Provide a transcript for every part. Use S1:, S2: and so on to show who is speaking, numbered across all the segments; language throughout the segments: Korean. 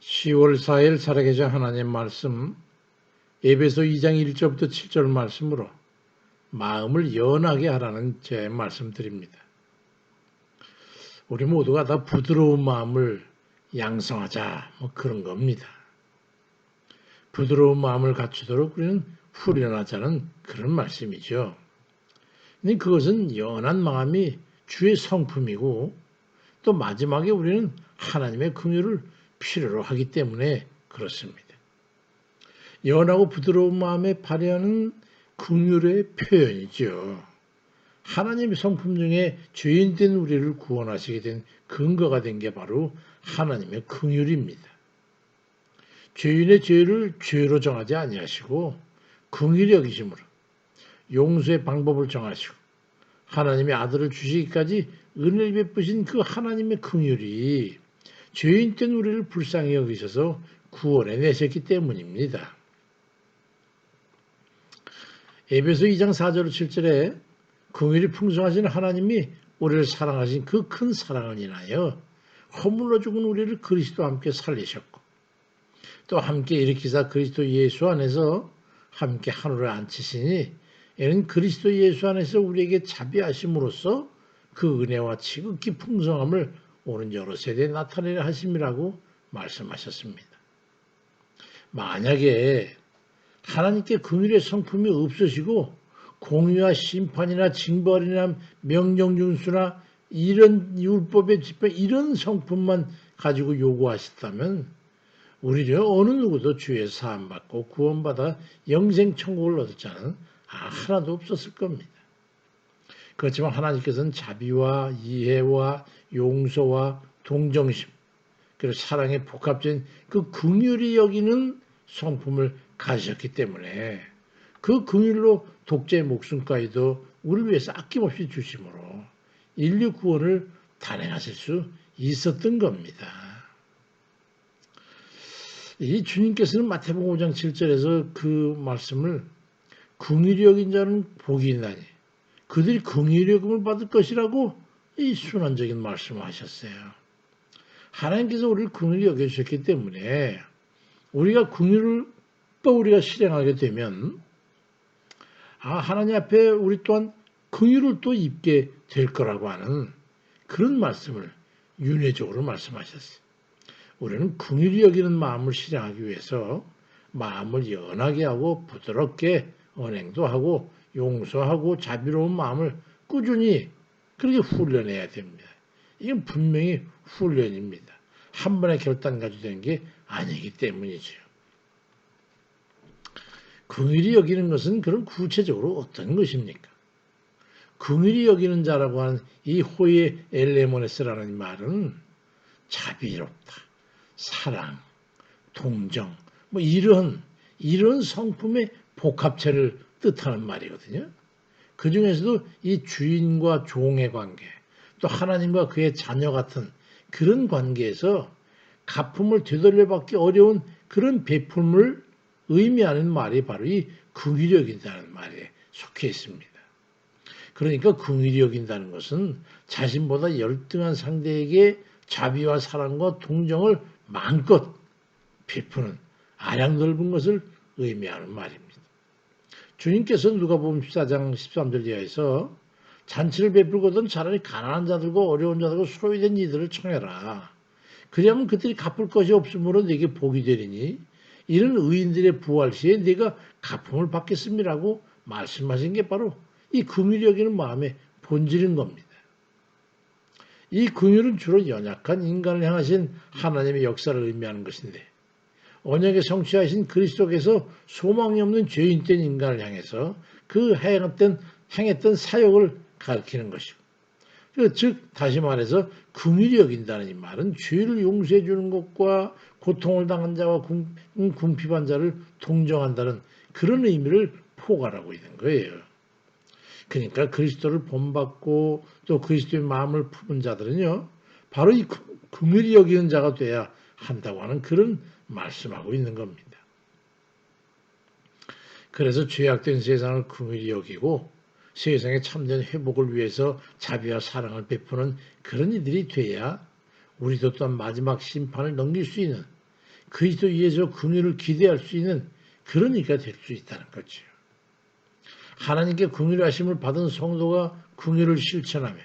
S1: 10월 4일 살아계신 하나님 말씀 에베소 2장 1절부터 7절 말씀으로 마음을 연하게 하라는 제 말씀드립니다. 우리 모두가 다 부드러운 마음을 양성하자 뭐 그런 겁니다. 부드러운 마음을 갖추도록 우리는 훈련하자는 그런 말씀이죠. 근데 그것은 연한 마음이 주의 성품이고 또 마지막에 우리는 하나님의 긍휼을 필요로 하기 때문에 그렇습니다. 연하고 부드러운 마음에 발휘하는 긍휼의 표현이죠. 하나님의 성품 중에 죄인된 우리를 구원하시게 된 근거가 된 게 바로 하나님의 긍휼입니다. 죄인의 죄를 죄로 정하지 아니하시고 긍휼히 여기심으로 용서의 방법을 정하시고 하나님의 아들을 주시기까지 은혜를 베푸신 그 하나님의 긍휼이 죄인 된 우리를 불쌍히 여기셔서 구원해 내셨기 때문입니다. 에베소 2장 4절 7절에 긍휼이 풍성하신 하나님이 우리를 사랑하신 그 큰 사랑을 인하여 허물러 죽은 우리를 그리스도와 함께 살리셨고 또 함께 일으키사 그리스도 예수 안에서 함께 하늘에 앉히시니 이는 그리스도 예수 안에서 우리에게 자비하심으로써 그 은혜와 지극히 풍성함을 오는 여러 세대에 나타내려 하심이라고 말씀하셨습니다. 만약에 하나님께 긍휼의 성품이 없으시고 공의와 심판이나 징벌이나 명령준수나 이런 율법의 집회 이런 성품만 가지고 요구하셨다면 우리는 어느 누구도 주의 사함 받고 구원받아 영생 천국을 얻을 자는 하나도 없었을 겁니다. 그렇지만 하나님께서는 자비와 이해와 용서와 동정심 그리고 사랑의 복합적인 그 긍휼이 여기는 성품을 가지셨기 때문에 그 긍휼로 독자의 목숨까지도 우리를 위해서 아낌없이 주심으로 인류 구원을 단행하실 수 있었던 겁니다. 이 주님께서는 마태복음 5장 7절에서 그 말씀을 긍휼히 여긴 자는 복이 있나니 그들이 긍휼히 여김을 받을 것이라고 이 순환적인 말씀을 하셨어요. 하나님께서 우리를 긍휼히 여겨주셨기 때문에 우리가 긍휼을 또 우리가 실행하게 되면 아 하나님 앞에 우리 또한 긍휼을 또 입게 될 거라고 하는 그런 말씀을 윤회적으로 말씀하셨어요. 우리는 긍휼히 여기는 마음을 실행하기 위해서 마음을 연하게 하고 부드럽게 언행도 하고 용서하고 자비로운 마음을 꾸준히 그렇게 훈련해야 됩니다. 이건 분명히 훈련입니다. 한 번에 결단 가지고 되는 게 아니기 때문이죠. 긍휼히 여기는 것은 그런 구체적으로 어떤 것입니까? 긍휼히 여기는 자라고 하는 이 호의 엘레모네스라는 말은 자비롭다, 사랑, 동정, 뭐 이런 이런 성품의 복합체를 뜻하는 말이거든요. 그 중에서도 이 주인과 종의 관계, 또 하나님과 그의 자녀 같은 그런 관계에서 가품을 되돌려받기 어려운 그런 베품을 의미하는 말이 바로 이 긍휼히 여긴다는 말에 속해 있습니다. 그러니까 긍휼히 여긴다는 것은 자신보다 열등한 상대에게 자비와 사랑과 동정을 마음껏 베푸는 아량 넓은 것을 의미하는 말입니다. 주님께서 누가복음 14장 13절 이하에서 잔치를 베풀거든 차라리 가난한 자들과 어려운 자들과 소외된 이들을 청해라. 그리하면 그들이 갚을 것이 없으므로 내게 복이 되리니 이런 의인들의 부활 시에 네가 가품을 받겠습니다라고 말씀하신 게 바로 이 긍휼이 여기는 마음의 본질인 겁니다. 이 긍휼은 주로 연약한 인간을 향하신 하나님의 역사를 의미하는 것인데 언약의 성취하신 그리스도께서 소망이 없는 죄인 된 인간을 향해서 그 행했던 행했던 사역을 가리키는 것이고 그즉 다시 말해서 긍휼히 여긴다는 이 말은 죄를 용서해 주는 것과 고통을 당한 자와 궁핍한 자를 동정한다는 그런 의미를 포괄하고 있는 거예요. 그러니까 그리스도를 본받고 또 그리스도의 마음을 품은 자들은요, 바로 이 긍휼히 여기는 자가 돼야 한다고 하는 그런 말씀하고 있는 겁니다. 그래서 죄악된 세상을 긍휼히 여기고 세상의 참된 회복을 위해서 자비와 사랑을 베푸는 그런 이들이 돼야 우리도 또한 마지막 심판을 넘길 수 있는 그리스도 위에서 긍휼을 기대할 수 있는 그러니까 될 수 있다는 거죠. 하나님께 긍휼 하심을 받은 성도가 긍휼을 실천하며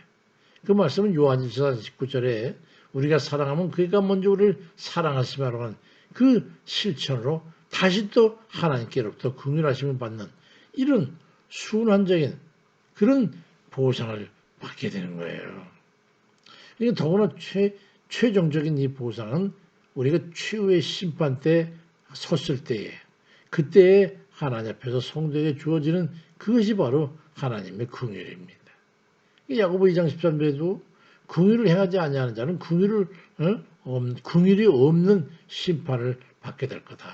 S1: 그 말씀은 요한일서 19절에 우리가 사랑하면 그가 먼저 우리를 사랑하시마로 하는 그 실천으로 다시 또 하나님께로부터 긍휼하심을 받는 이런 순환적인 그런 보상을 받게 되는 거예요. 그러니까 더구나 최, 최종적인 이 보상은 우리가 최후의 심판 때 섰을 때에 그때에 하나님 앞에서 성도에게 주어지는 그것이 바로 하나님의 긍휼입니다. 야고보 2장 13절에도 긍휼을 행하지 아니하는 자는 긍휼을 어? 긍휼이 없는 심판을 받게 될 거다.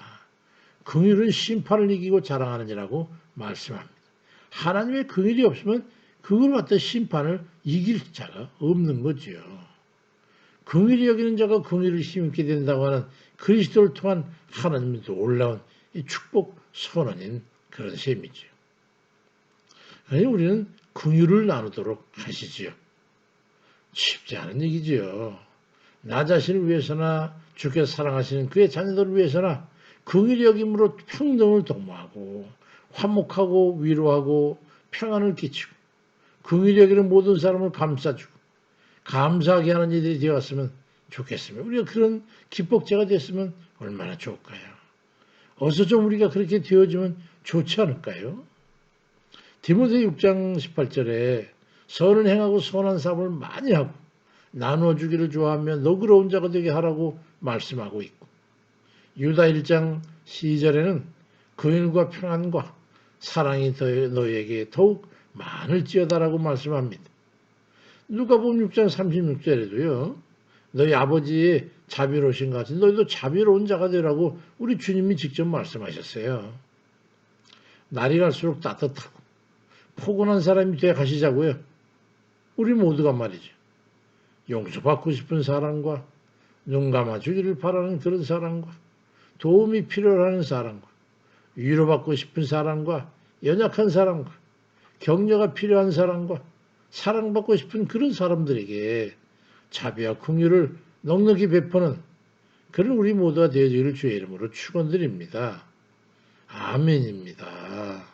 S1: 긍휼은 심판을 이기고 자랑하느니라고 말씀합니다. 하나님의 긍휼이 없으면 그걸 갖다 심판을 이길 자가 없는 거지요. 긍휼히 여기는 자가 긍휼을 힘있게 된다고 하는 그리스도를 통한 하나님의 올라온 축복 선언인 그런 셈이지요. 우리는 긍휼을 나누도록 하시지요. 쉽지 않은 얘기지요. 나 자신을 위해서나 주께서 사랑하시는 그의 자녀들을 위해서나 긍휼히 여김으로 평등을 도모하고 화목하고 위로하고 평안을 끼치고 긍휼히 여기는 모든 사람을 감싸주고 감사하게 하는 일들이 되었으면 좋겠습니다. 우리가 그런 기복제가 됐으면 얼마나 좋을까요? 어서 좀 우리가 그렇게 되어지면 좋지 않을까요? 디모데 6장 18절에 선을 행하고 선한 사업을 많이 하고 나누어 주기를 좋아하며 너그러운 자가 되게 하라고 말씀하고 있고 유다 1장 2절에는 그일과 평안과 사랑이 너희에게 더욱 많을지어다라고 말씀합니다. 누가복음 6장 36절에도요. 너희 아버지의 자비로우신 같이 너희도 자비로운 자가 되라고 우리 주님이 직접 말씀하셨어요. 날이 갈수록 따뜻하고 포근한 사람이 되어 가시자고요. 우리 모두가 말이죠. 용서받고 싶은 사람과 눈 감아주기를 바라는 그런 사람과 도움이 필요하는 사람과 위로받고 싶은 사람과 연약한 사람과 격려가 필요한 사람과 사랑받고 싶은 그런 사람들에게 자비와 긍휼을 넉넉히 베푸는 그런 우리 모두가 되어지기를 주의 이름으로 축원드립니다. 아멘입니다.